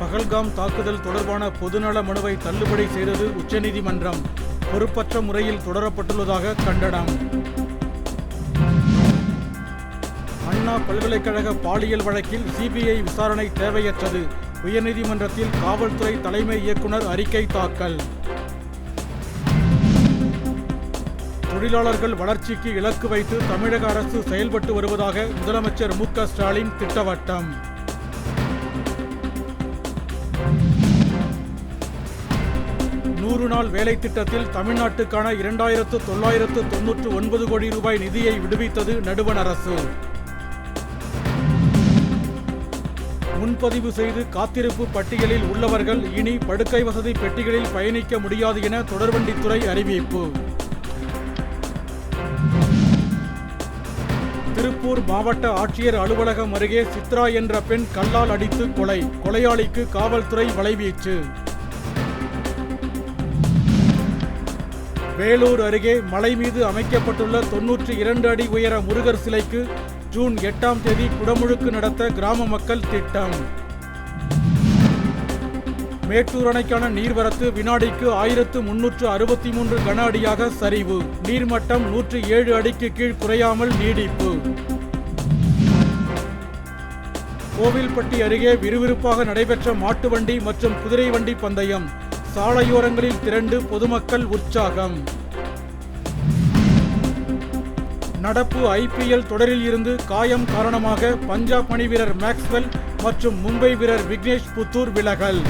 பகல்காம் தாக்குதல் தொடர்பான பொதுநல மனுவை தள்ளுபடி செய்தது உச்சநீதிமன்றம். பொறுப்பற்ற முறையில் தொடரப்பட்டுள்ளதாக கண்டனம். அண்ணா பல்கலைக்கழக பாலியல் வழக்கில் சிபிஐ விசாரணை தேவையற்றது. உயர்நீதிமன்றத்தில் காவல்துறை தலைமை இயக்குனர் அறிக்கை தாக்கல். தொழிலாளர்கள் வளர்ச்சிக்கு இலக்கு வைத்து தமிழக அரசு செயல்பட்டு வருவதாக முதலமைச்சர் மு க ஸ்டாலின் திட்டவட்டம். நூறு நாள் வேலை திட்டத்தில் தமிழ்நாட்டுக்கான இரண்டாயிரத்து தொள்ளாயிரத்து தொன்னூற்று ஒன்பது கோடி ரூபாய் நிதியை விடுவித்தது நடுவண் அரசு. முன்பதிவு செய்து காத்திருப்பு பட்டியலில் உள்ளவர்கள் இனி படுக்கை வசதி பெட்டிகளில் பயணிக்க முடியாது என தொடர்வண்டித்துறை அறிவிப்பு. திருப்பூர் மாவட்ட ஆட்சியர் அலுவலகம் அருகே சித்ரா என்ற பெண் கல்லால் அடித்து கொலை கொலையாளிக்கு காவல்துறை வலைவீச்சு. வேலூர் அருகே மலை மீது அமைக்கப்பட்டுள்ள தொன்னூற்றி இரண்டு அடி உயர முருகர் சிலைக்கு ஜூன் எட்டாம் தேதி குடமுழுக்கு நடத்த கிராம மக்கள் திட்டம். மேட்டூர் அணைக்கான நீர்வரத்து வினாடிக்கு ஆயிரத்து முன்னூற்று அறுபத்தி மூன்று கன அடியாக சரிவு. நீர்மட்டம் நூற்று ஏழு அடிக்கு கீழ் குறையாமல் நீடிப்பு. கோவில்பட்டி அருகே விறுவிறுப்பாக நடைபெற்ற மாட்டு வண்டி மற்றும் குதிரை வண்டி பந்தயம். சாலையோரங்களில் திரண்டு பொதுமக்கள் உற்சாகம். நடப்பு ஐபிஎல் தொடரில் இருந்து காயம் காரணமாக பஞ்சாப் அணி வீரர் மேக்ஸ்வெல் மற்றும் மும்பை வீரர் விக்னேஷ் புத்தூர் விலகல்.